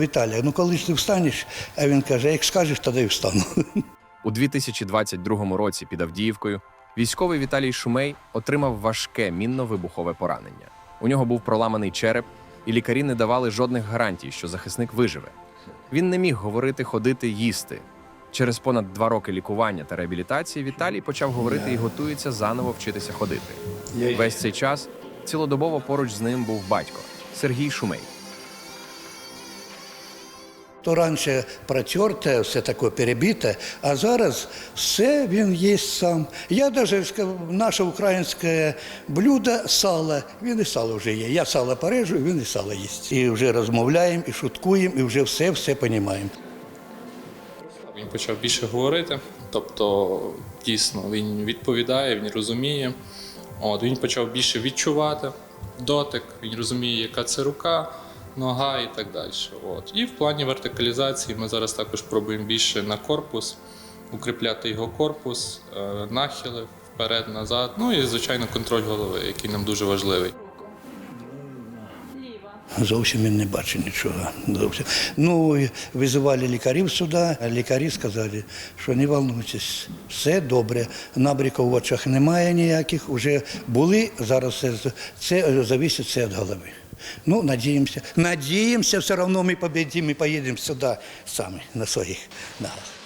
Віталій, ну коли ж ти встанеш? А він каже, як скажеш, тоді і встану. У 2022 році під Авдіївкою військовий Віталій Шумей отримав важке мінно-вибухове поранення. У нього був проламаний череп, і лікарі не давали жодних гарантій, що захисник виживе. Він не міг говорити, ходити, їсти. Через понад два роки лікування та реабілітації Віталій почав говорити і готується заново вчитися ходити. Весь цей час цілодобово поруч з ним був батько Сергій Шумей. То раніше протерте, все таке перебите, а зараз все він їсть сам. Я навіть наше українське блюдо сало, він і сало вже є. Я сало порежу, він і сало їсть. І вже розмовляємо, і шуткуємо, і вже все, все розуміємо. Він почав більше говорити, тобто дійсно він відповідає, він розуміє. От, він почав більше відчувати дотик, він розуміє, яка це рука, нога і так далі. От. І в плані вертикалізації ми зараз також пробуємо більше на корпус, укріпляти його корпус, е, нахили вперед-назад. Ну і, звичайно, контроль голови, який нам дуже важливий. Зовсім він не бачить нічого. Зовсім. Ну, визивали лікарів сюди, лікарі сказали, що не волнуйтесь, все добре. Набріків в очах немає ніяких, вже були, зараз це, це все від голови. Ну, надіємося. Надіємося, все одно ми победим и поедем сюди сами, на своїх ногах.